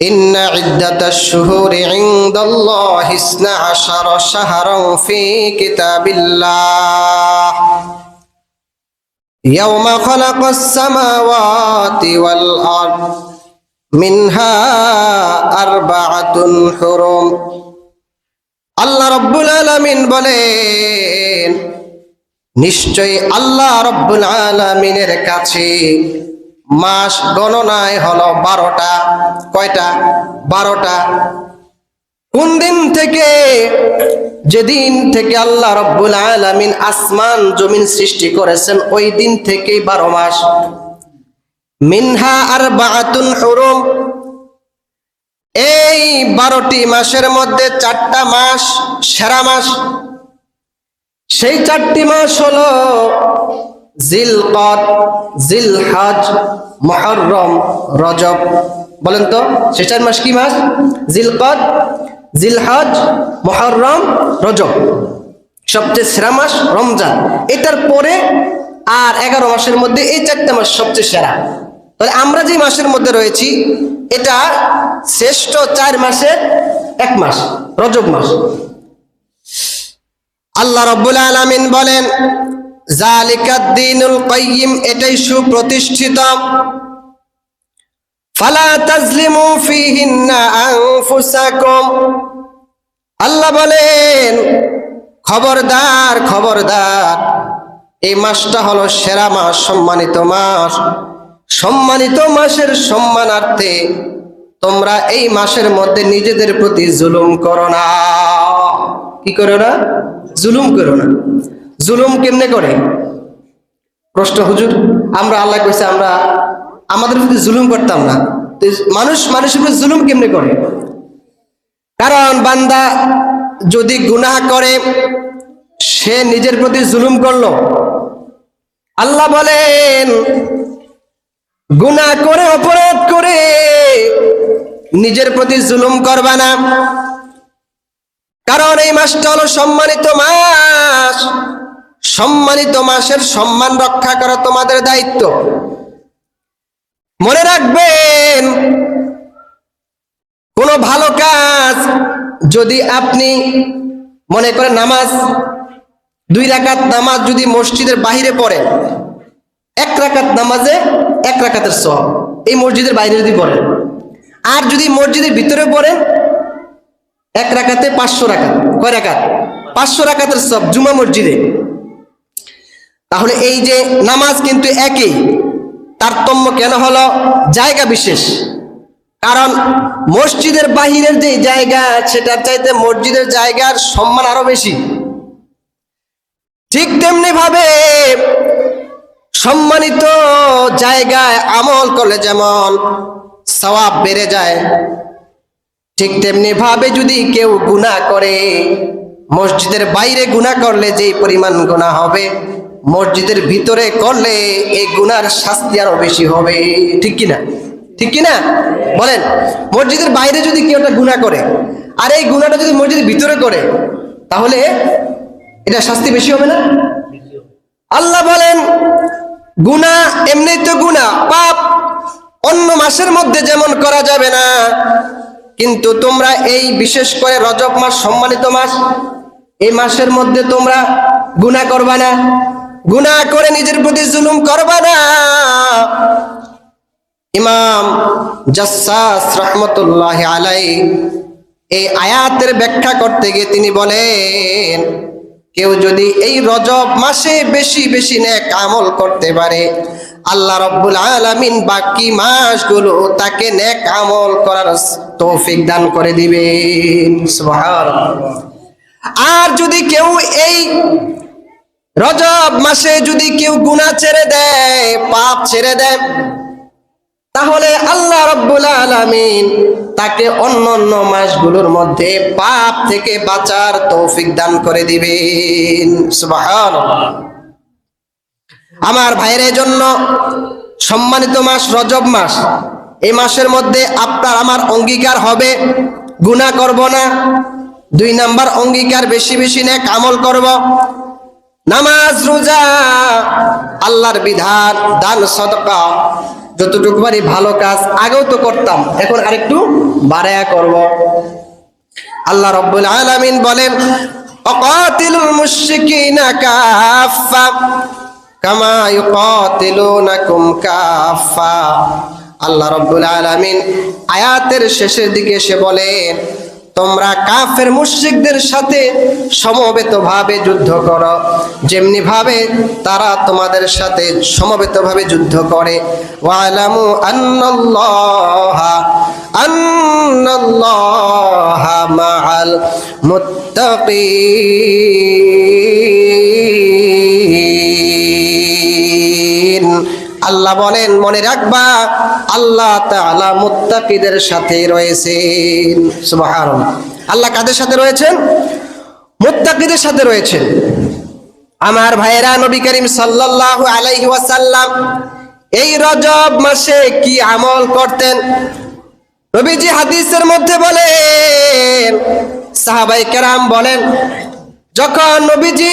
إن عدة الشهور عند الله اثنا عشر شهرا في كتاب الله يوم خلق السماوات والأرض منها أربعة حرم আল্লাহ রব্বুল আলামিন বলেন নিশ্চয়ই আল্লাহ রব্বুল আলামিনের কাছে মাস গণনায় হলো বারোটা। কয়টা? বারোটা। কোন দিন থেকে? যেদিন থেকে আল্লাহ রব্বুল আলামিন আসমান জমিন সৃষ্টি করেছেন, ওই দিন থেকেই বারো মাস। মিনহা আর বাহাতুন হুরুম। এই বারোটি মাসের মধ্যে চারটা মাস সেরা মাস। সেই চারটি মাস হলো জিলকদ জিলহাজ মহরম রজব। বলেন তো সে চার মাস কি মাস? জিলকদ জিলহাজ মহরম রজব। সবচেয়ে সেরা মাস রমজান। এটার পরে আর এগারো মাসের মধ্যে এই চারটা মাস সবচেয়ে সেরা। তাহলে আমরা যে মাসের মধ্যে রয়েছি, এটা শ্রেষ্ঠ চার মাসের এক মাস, রজব মাস। আল্লাহ রব্বুল আলামিন বলেন জালিকাদ্দিনুল কাইয়িম, এটাই সুপ্রতিষ্ঠিত। ফালা তাজলিমু ফিহিন্না আনফুসাকুম। আল্লাহ বলেন, খবরদার খবরদার, এই মাসটা হলো সেরা মাস, সম্মানিত মাস। সম্মানিত মাসের সম্মানার্থে তোমরা এই মাসের মধ্যে নিজেদের প্রতি জুলুম করো না। কি করো না? জুলুম করো না। জুলুম কেমনে করে? প্রশ্ন, হুজুর, আমরা আল্লাহ কইছে আমরা, আমাদের প্রতি জুলুম করতাম না। মানুষ, মানুষের প্রতি জুলুম কেমনে করে? কারণ বান্দা যদি গুনাহ করে, সে নিজের প্রতি জুলুম করল। আল্লাহ বলেন, গুনাহ করে, অপরাধ করে নিজের প্রতি জুলুম করবা না। কারণ এই মাসটা হলো সম্মানিত মাস। সম্মানিত মাসের সম্মান রক্ষা করা তোমাদের দায়িত্ব। মনে রাখবেন, কোনো ভালো কাজ যদি আপনি মনে করেন নামাজ, দুই রাকাত নামাজ যদি মসজিদের বাহিরে পড়েন এক রাকাত নামাজে এক রাকাতের সব এই মসজিদের বাইরে যদি পড়ে। আর যদি মসজিদের ভিতরে পড়ে, এক রাকাতে পাঁচশো রাকাত। কয় রাকাত? পাঁচশো রাকাতের সব জুমা মসজিদে। তাহলে এই যে নামাজ কিন্তু একই। তারতম্য কেন হলো? জায়গা বিশেষ। কারণ মসজিদের বাহিরের যে জায়গা সেটার চাইতে মসজিদের জায়গার সম্মান আরও বেশি। ঠিক তেমনি ভাবে সম্মানিত জায়গায় আমল করলে যেমন সওয়াব বেড়ে যায়, ঠিক তেমনি ভাবে যদি কেউ গুনাহ করে, মসজিদের বাইরে গুনাহ করলে যেই পরিমাণ গুণা হবে মসজিদের ভিতরে করলে এই গুনার শাস্তি আরও বেশি হবে। ঠিক কিনা? ঠিক কিনা? বলেন, মসজিদের বাইরে যদি কেউ একটা গুনাহ করে, আর এই গুনাহটা যদি মসজিদের ভিতরে করে, তাহলে এটা শাস্তি বেশি হবে না? আল্লাহ বলেন, গুনাহ এমনি তো গুনাহ, পাপ অন্য মাসের মধ্যে যেমন করা যাবে না, কিন্তু তোমরা এই বিশেষ করে রজব মাস, সম্মানিত মাস, এই মাসের মধ্যে তোমরা গুনাহ করবা না। গুনাহ করে নিজের প্রতি জুলুম করবা না। ইমাম জাসাস রহমতুল্লাহ আলাই এই আয়াতের ব্যাখ্যা করতে গিয়ে তিনি বলেন, কেউ যদি এই রজব মাসে বেশি বেশি নেক আমল করতে পারে, আল্লাহ রব্বুল আলামিন বাকি মাসগুলো তাকে নেক আমল করার তৌফিক দান করে দিবেন। আর যদি কেউ এই রজব মাসে যদি কেউ গুনাহ ছেড়ে দেয়, পাপ ছেড়ে দেয়, তাহলে আল্লাহ রব্বুল আলামিন তাকে অন্য অন্য মাসগুলোর মধ্যে পাপ থেকে বাঁচার তৌফিক দান করে দিবেন। আমার ভাইয়ের জন্য সম্মানিত মাস রজব মাস। এই মাসের মধ্যে আপনার আমার অঙ্গীকার হবে, গুনাহ করব না। দুই নাম্বার অঙ্গীকার বেশি বেশি নেক আমল করব। নামাজ, রোজা, আল্লাহর বিধান, দান, সদকা, যতটুকু পারি ভালো কাজ, আগেও তো করতাম, এখন আরেকটু বাড়ায়া করব। আল্লাহ রব্বুল আলামিন বলেন, অকাতিলুল মুশরিকিনা কাফা কামা ইউকাতিলুনাকুম কাফা আল্লাহ রব্বুল আলামিন আয়াতের শেষের দিকে এসে বলেন তোমরা কাফের মুশরিকদের সাথে সমবেতভাবে যুদ্ধ করো। যেমনি ভাবে তারা তোমাদের সাথে সমবেতভাবে যুদ্ধ করে। ওয়ালামু আন্নাল্লাহা আন্নাল্লাহা মাআল মুত্তাকিন। আল্লাহ বলেন, মনে রাখবা আল্লাহ তাআলা মুত্তাকিদের সাথে রয়েছেন। সুবহানাল্লাহ। আল্লাহ কাদের সাথে রয়েছেন? মুত্তাকিদের সাথে রয়েছেন। আমার ভাইয়েরা, নবী করিম সাল্লাল্লাহু আলাইহি ওয়াসাল্লাম এই রজব মাসে কি আমল করতেন? নবীজি হাদিসের মধ্যে বলেন সাহাবাই কেরাম বলেন, যখন নবীজি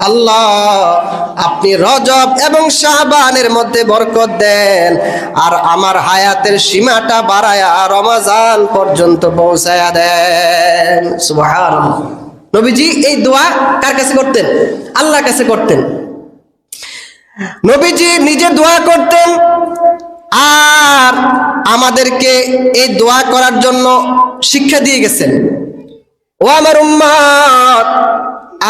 আল্লাহ, আপনি রজব এবং শাহবানের মধ্যে বরকত দেন। আর আমার হায়াতের সীমাটা বাড়ায়া রমাজান পর্যন্ত পৌঁছায়া দেন। নবীজি এই দোয়া কার কাছে করতেন? আল্লাহর কাছে করতেন। নবীজি নিজে দোয়া করতেন। আর আমাদেরকে এই দোয়া করার জন্য শিক্ষা দিয়ে গেছেন। ও আমার উম্মাদ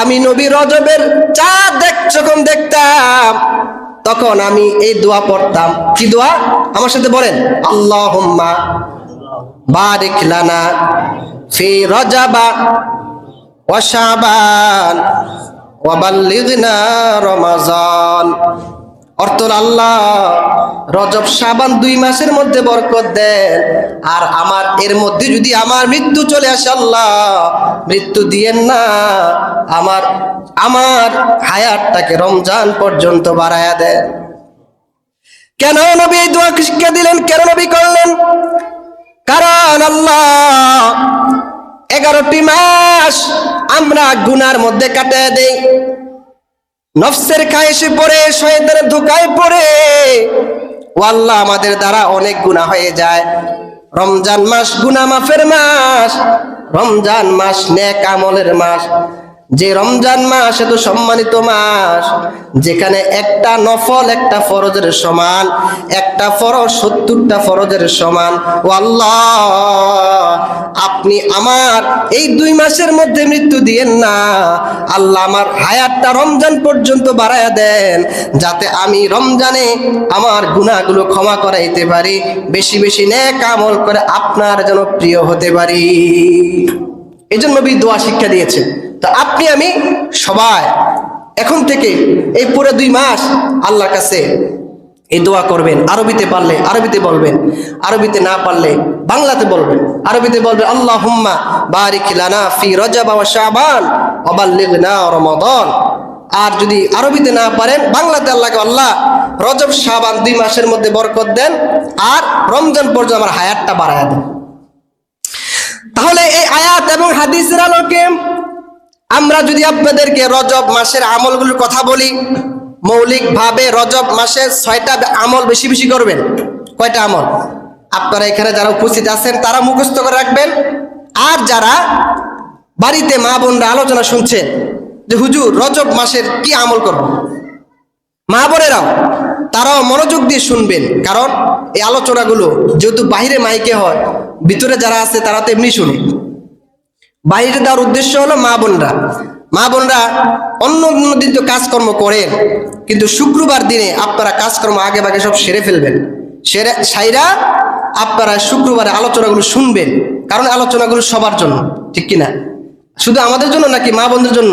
আমি নবী রজবের চা দেখ যখন দেখতাম, তখন আমি এই দোয়া পড়তাম। কি দোয়া? আমার সাথে বলেন আল্লাহ বারিক লানা ফি রজাবা ওয়াশাবান ওয়াবাল্লিগনা ওয়া বাল্লিগনা রমাজান। অর্থ আল্লাহ, রজব সাবান দুই মাসের মধ্যে বরকত দেন। আর আমার, এর মধ্যে যদি আমার মৃত্যু চলে আসে আল্লাহ, মৃত্যু দিয়েন না। আমার আমার হায়াতটাকে রমজান পর্যন্ত বাড়ায়া দেন। কেন নবী এই দোয়া শিক্ষা দিলেন? কেন নবী করলেন? কারণ আল্লাহ, এগারোটি মাস আমরা গুনার মধ্যে কাটিয়ে দেই। নফসের খায়েশে পড়ে শয়েদের ধোকায় পড়ে। ও আল্লাহ, আমাদের দ্বারা অনেক গুনা হয়ে যায়। রমজান মাস গুনা মাফের মাস, রমজান মাস নেক আমলের মাস। যে রমজান মাস এত সম্মানিত মাস, যেখানে একটা নফল, একটা ফরজের সমান একটা ফরজ, সত্তরটা ফরজের সমান। ও আল্লাহ আপনি আমার এই দুই মাসের মধ্যে মৃত্যু দিয়েন না। আল্লাহ আমার হায়াতটা রমজান পর্যন্ত বাড়ায়া দেন, যাতে আমি রমজানে আমার গুনাহগুলো ক্ষমা করাইতে পারি, বেশি বেশি নেক আমল করে আপনার যেন প্রিয় হতে পারি। এই জন্য নবী দোয়া শিক্ষা দিয়েছেন। তো আপনি, আমি সবাই, এখন থেকে এই পুরো দুই মাস আল্লাহর কাছে এই দোয়া করবেন। আরবিতে পারলে আরবিতে বলবেন। আরবিতে না পারলে বাংলাতে বলবেন। আরবিতে বলবেন আল্লাহ হুম্মা বারিক লানা ফি রজব ওয়া শাবান ওয়া বাল্লিগনা রমাদান। আর যদি আরবিতে না পারেন, বাংলাতে আল্লাহকে আল্লাহ রজব, শাবান দুই মাসের মধ্যে বরকত দেন আর রমজান পর্যন্ত আমার হায়াতটা বাড়ায় দেন। তাহলে এই আয়াত এবং হাদিসের আলোকে আমরা যদি আপনাদেরকে রজব মাসের আমলগুলোর কথা বলি মৌলিক ভাবে রজব মাসে ছয়টা আমল বেশি বেশি করবেন। কয়টা আমল? আপনারা এখানে যারা উপস্থিত আছেন, তারা মুখস্থ করে রাখবেন। আর যারা বাড়িতে মা বোনরা আলোচনা শুনছেন, যে হুজুর, রজব মাসের কি আমল করব? মা বোনেরাও, তারাও মনোযোগ দিয়ে শুনবেন। কারণ এই আলোচনাগুলো যেহেতু বাইরে মাইকে হয়, ভিতরে যারা আছে, তারা তো এমনি শুনে। বাইরে দেওয়ার উদ্দেশ্য হলো মা বোনরা। মা বোনরা অন্য দিন তো কাজকর্ম করেন কিন্তু শুক্রবার দিনে আপনারা কাজকর্ম আগে ভাগে সব সেরে ফেলবেন। সেরে, সাইরা আপনারা শুক্রবারে আলোচনাগুলো শুনবেন, কারণ আলোচনাগুলো সবার জন্য, ঠিক কিনা? শুধু আমাদের জন্য নাকি মা বোনদের জন্য?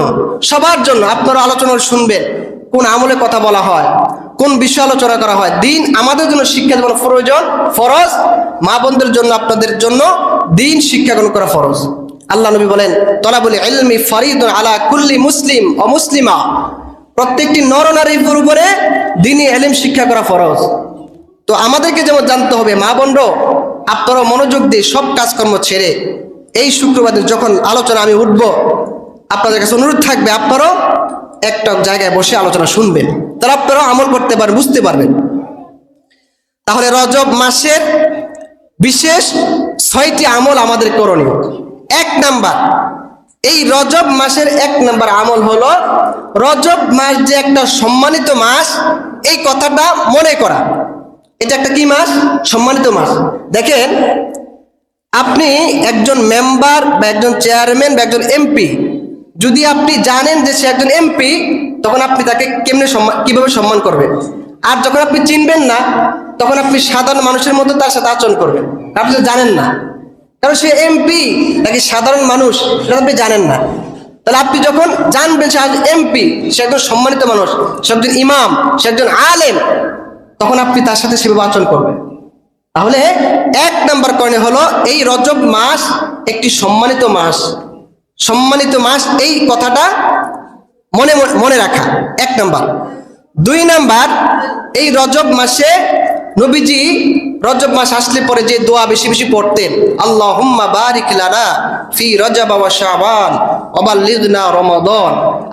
সবার জন্য আপনারা আলোচনা শুনবেন, কোন আমলে কথা বলা হয়, কোন বিষয় আলোচনা করা হয়। দিন আমাদের জন্য শিক্ষা যেমন প্রয়োজন, ফরজ। মা বোনদের জন্য আপনাদের জন্য দিন শিক্ষা গ্রহণ করা ফরজ। আল্লাহ নবী বলেন, তলাবুল ইলমি ফরিদ আলা কুল্লি মুসলিম মুসলিমা। প্রত্যেকটি নর নারীর উপরে দিনই এলিম শিক্ষা করা ফরজ। তো আমাদেরকে যেমন জানতে হবে, মা বন্ড আপনারা মনোযোগ দিয়ে সব কাজকর্ম ছেড়ে এই শুক্রবারে যখন আলোচনা আমি উঠব, আপনাদের কাছে অনুরোধ থাকবে, আপনারাও একটা জায়গায় বসে আলোচনা শুনবেন। তাহলে আপনারাও আমল করতে পারবেন, বুঝতে পারবেন। তাহলে রজব মাসের বিশেষ ছয়টি আমল আমাদের করণীয়। এক নাম্বার। এই রজব মাসের এক নাম্বার আমল হলো, রজব মাস যে একটা সম্মানিত মাস, এই কথাটা মনে করা। এটা একটা কি মাস? সম্মানিত মাস। দেখেন, আপনি একজন মেম্বার বা একজন চেয়ারম্যান বা একজন এমপি যদি আপনি জানেন যে সে একজন এমপি তখন আপনি তাকে কেমনে সম্মান কীভাবে সম্মান করবেন? আর যখন আপনি চিনবেন না, তখন আপনি সাধারণ মানুষের মতো তার সাথে আচরণ করবেন। আপনি জানেন না। কারণ সে এমপি নাকি সাধারণ মানুষ, সেটা আপনি জানেন না। তাহলে আপনি যখন জানবেন সে এমপি সে একজন সম্মানিত মানুষ, সে একজন ইমাম, সে একজন আলেম, তখন আপনি তার সাথে সেভাবে আচরণ করবেন। তাহলে এক নাম্বার কারণে হলো, এই রজব মাস একটি সম্মানিত মাস। সম্মানিত মাস, এই কথাটা মনে মনে রাখা। এক নাম্বার। দুই নাম্বার, এই রজব মাসে নবীজি রজব মাস আসলে পরে যে দোয়া বেশি বেশি পড়তেন আল্লাহ ফি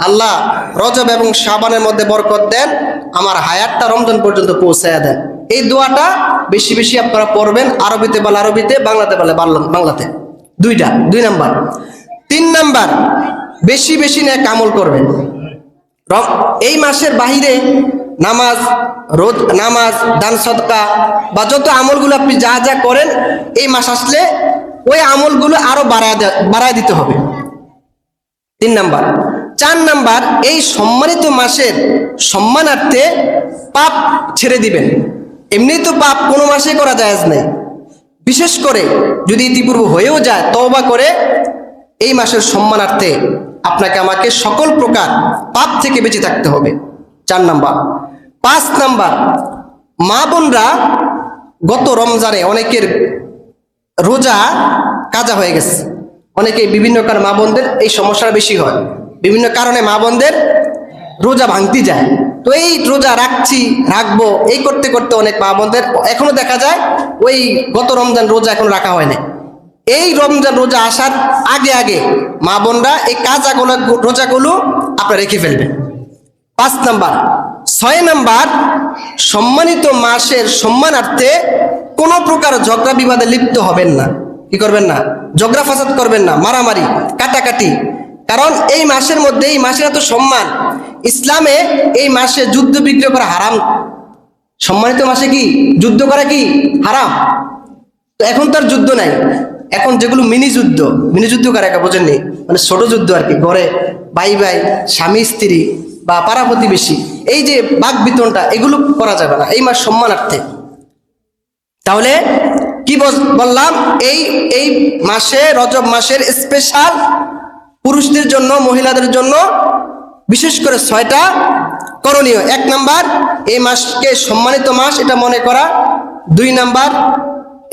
আল্লাহ রজব এবং শাবানের মধ্যে বরকত দেন, আমার হায়াতটা রমজান পর্যন্ত পৌঁছায় দেন। এই দোয়াটা বেশি বেশি আপনারা পড়বেন আরবিতে বলে আরবিতে, বাংলাতে বলে বাংলা- বাংলাতে। দুইটা, দুই নাম্বার। তিন নাম্বার, বেশি বেশি ন্যাক আমল করবেন। এই মাসের বাহিরে নামাজ রোদ নামাজ, দান সদকা বা যত আমলগুলো আপনি যা যা করেন, এই মাস আসলে ওই আমলগুলো আরও বাড়ায় বাড়ায় দিতে হবে। তিন নাম্বার। চার নাম্বার, এই সম্মানিত মাসের সম্মানার্থে পাপ ছেড়ে দিবেন। এমনি তো পাপ কোনো মাসে করা যায় নেই। বিশেষ করে যদি ইতিপূর্ব হয়েও যায়, তওবা করে, এই মাসের সম্মানার্থে আপনাকে আমাকে সকল প্রকার পাপ থেকে বেঁচে থাকতে হবে। চার নাম্বার। পাঁচ নাম্বার, মা বোনরা গত রমজানে অনেকের রোজা কাজা হয়ে গেছে। অনেকে বিভিন্ন কারণে মা বোনদের এই সমস্যাটা বেশি হয়। বিভিন্ন কারণে মা বোনদের রোজা ভাঙতি যায়। তো এই রোজা রাখছি, রাখব, এই করতে করতে অনেক মা বোনদের এখনও দেখা যায় ওই গত রমজান রোজা এখন রাখা হয় না এই রমজান রোজা আসার আগে আগে মা বোনরা এই কাজাগুলো, রোজাগুলো আপনারা রেখে ফেলবেন। পাঁচ নাম্বার। ছয় নাম্বার, সম্মানিত মাসের সম্মানার্থে কোনো প্রকার ঝগড়া বিবাদে লিপ্ত হবেন না। কি করবেন না? ঝগড়া ফাসাদ করবেন না, মারামারি, কাটাকাটি। কারণ এই মাসের মধ্যে, এই মাসের এত সম্মান, ইসলামে এই মাসে যুদ্ধ বিগ্রহ করা হারাম। সম্মানিত মাসে কি? যুদ্ধ করা কি? হারাম। তো এখন তো আর যুদ্ধ নাই। এখন যেগুলো মিনি যুদ্ধ মিনি যুদ্ধ কার বোঝেননি? মানে ছোট যুদ্ধ আর কি, ঘরে ভাই ভাই স্বামী স্ত্রী বা পাড়া প্রতিবেশী, এই যে বাক বিতরণটা, এগুলো করা যাবে না, এই মাস সম্মানার্থে। তাহলে কি বললাম, এই এই মাসে, রজব মাসের স্পেশাল পুরুষদের জন্য, মহিলাদের জন্য বিশেষ করে ছয়টা করণীয়। এক নাম্বার, এই মাসকে সম্মানিত মাস, এটা মনে করা। দুই নাম্বার,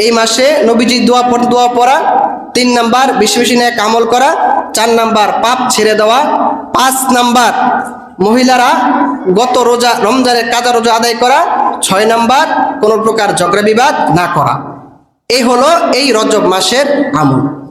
এই মাসে নবীজি দোয়া দোয়া পড়া। তিন নাম্বার, বেশি বেশি আমল করা। চার নাম্বার, পাপ ছেড়ে দেওয়া। পাঁচ নাম্বার মহিলারা গত রোজা রমজানের কাজা রোজা আদায় করা, ছয় নাম্বার, কোনো প্রকার ঝগড়া বিবাদ না করা। এই হলো এই রজব মাসের আমল।